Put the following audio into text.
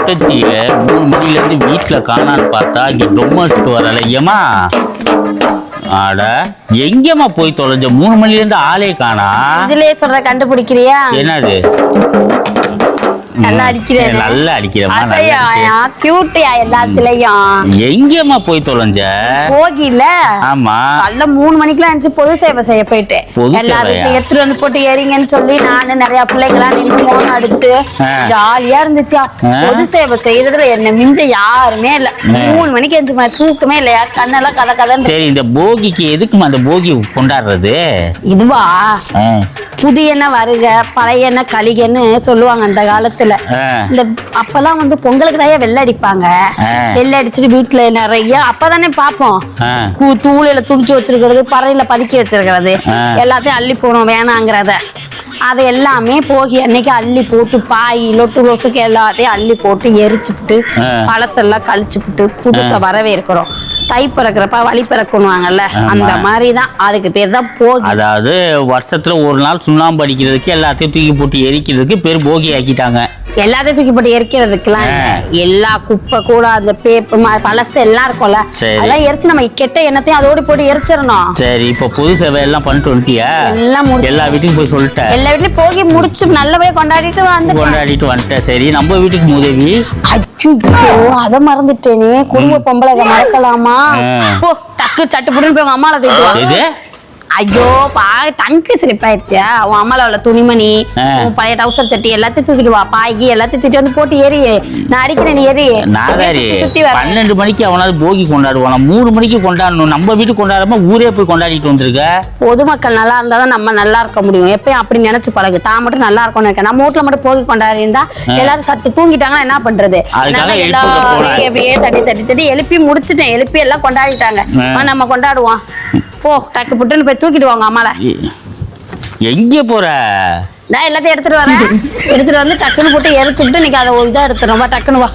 பொட்டச்சிய மூணு மணிலேருந்து வீட்டில் காணான்னு பார்த்தா இங்கே டொமஸ்க்கு வரல. ஏமா ஆட எங்கேம்மா போய் தொலைஞ்ச? மூணு மணிலேருந்து ஆளே காணா. இதுலயே சொல்ற கண்டுபிடிக்கிறியா? என்னது? நல்லா அடிக்கிறேன். நல்லா நல்லா அடிக்கிறேன். கியூட்டியா எல்லாத்துலயும். எங்கேம்மா போய் தொலைஞ்ச? போகில. ஆமா. காலைல மூணு மணிக்கெல்லாம் எழுந்து பொது சேவை செய்ய போயிட்டேன்? வீட்டுல எடுத்துட்டு வந்து போட்டு ஏறிங்கன்னு சொல்லி நானு நிறைய பிள்ளைங்களாம் நின்று மோனம் அடிச்சு. ஜாலியா இருந்துச்சா. பொது சேவை செய்யறதுல என்ன மிஞ்ச யாருமே இல்ல. மூணு மணிக்கு எழுந்து தூக்கமே இல்லையா? கண்ணெல்லாம் கதை கதன்னு. சரி இந்த போகிக்கு எதுக்குமா அந்த போகி கொண்டாடுறது? இதுவா? புதியன வருக பழையன கலிகன்னு சொல்லுவாங்க அந்த காலத்துல. ஆ. இந்த அப்பெல்லாம் வந்து பொங்கலுக்கு தான் வெள்ளை அடிப்பாங்க. வெள்ளை அடிச்சுட்டு வீட்டுல நிறைய அப்பதானே பாப்போம் தூளில துணிச்சு வச்சிருக்கிறது பறையில பதுக்கி வச்சிருக்கிறது. எல்லாத்தையும் அள்ளி போடும் வேணாங்கிறத. அது எல்லாமே போகி அன்னைக்கு அள்ளி போட்டு பாய் லொட்டு லொசுக்கு எல்லாத்தையும் அள்ளி போட்டு எரிச்சுப்புட்டு. பழசெல்லாம் கழிச்சுப்புட்டு புதுசா வரவேற்கிறோம். தை பிறக்கிறப்ப வழி பிறக்கணுவாங்கல்ல. அந்த மாதிரி தான் அதுக்கு பேர் தான் போகி. அதாவது வருஷத்துல ஒரு நாள் சுண்ணாம்பு அடிக்கிறதுக்கு எல்லாத்தையும் தூக்கி போட்டு எரிக்கிறதுக்கு பேர் போகி ஆக்கிட்டாங்க எல்லாத்தையும் தூக்கி போட்டு எரிக்கிறதுக்குலாம். எல்லா குப்பை கூட அந்த பேப்பு ம- பழசு எல்லாம் இருக்கும்ல. அதெல்லாம் எரிச்சு நம்ம கெட்ட எண்ணத்தையும் அதோட போட்டு எரிச்சிடணும். சரி இப்ப புது சேவை எல்லாம் பண்ணிட்டு வந்துட்டியா? எல்லாம் எல்லா வீட்டுக்கும் போய் சொல்லிட்டேன் எல்லா வீட்லயும் போகி முடிச்சு நல்லபடியா கொண்டாடிட்டு வந்துட்டேன். கொண்டாடிட்டு வந்துட்டேன் சரி நம்ம வீட்டுக்கு உதவி அச்சோ அத மறந்துட்டேனே. குடும்ப பொம்பளை இதை மறக்கலாமா. போ டக்கு சட்டு புடுன்னு போய் உங்க அம்மால திட்டுவாங்க ஐயோ பா டங்கு ஸ்லிப் ஆயிடுச்சு. உன் அம்மால உள்ள துணிமணி. உன் பழைய டவுசர் சட்டி எல்லாத்தையும் தூக்கிட்டு வா. பாயி எல்லாத்தையும் தூக்கிட்டு வந்து போட்டு ஏறி. நான் அடிக்கிறேன் நீ ஏறி. நாதாரி சுத்தி வர பன்னெண்டு மணிக்கு அவனாவது போகி கொண்டாடுவானா? மூணு மணிக்கு கொண்டாடணும். நம்ம வீட்டுக்கு கொண்டாடாம ஊரே போய் கொண்டாடிட்டு வந்திருக்க? பொதுமக்கள் நல்லா இருந்தா தான் நம்ம நல்லா இருக்க முடியும். எப்பயும் அப்படி நினைச்சு பழகு. தான் மட்டும் நல்லா இருக்கணும்னு இருக்கேன் நம்ம வீட்டுல மட்டும் போகி கொண்டாடி இருந்தா எல்லாரும் சத்து தூங்கிட்டாங்கன்னா என்ன பண்றது? போறேன். எப்படியே தட்டி தட்டி தட்டி எழுப்பி முடிச்சிட்டேன். எழுப்பி எல்லாம் கொண்டாடிட்டாங்க. நம்ம கொண்டாடுவோம். போ டக்கு புட்டுன்னு போய் தூக்கிட்டு வாங்க அம்மால எங்க போற? நான் எல்லாத்தையும் எடுத்துட்டு வரேன். எடுத்துட்டு வந்து டக்குன்னு போட்டு எரிச்சுட்டு இன்னைக்கு அதை ஒரு இதா எடுத்துரும் வா டக்குன்னு வா.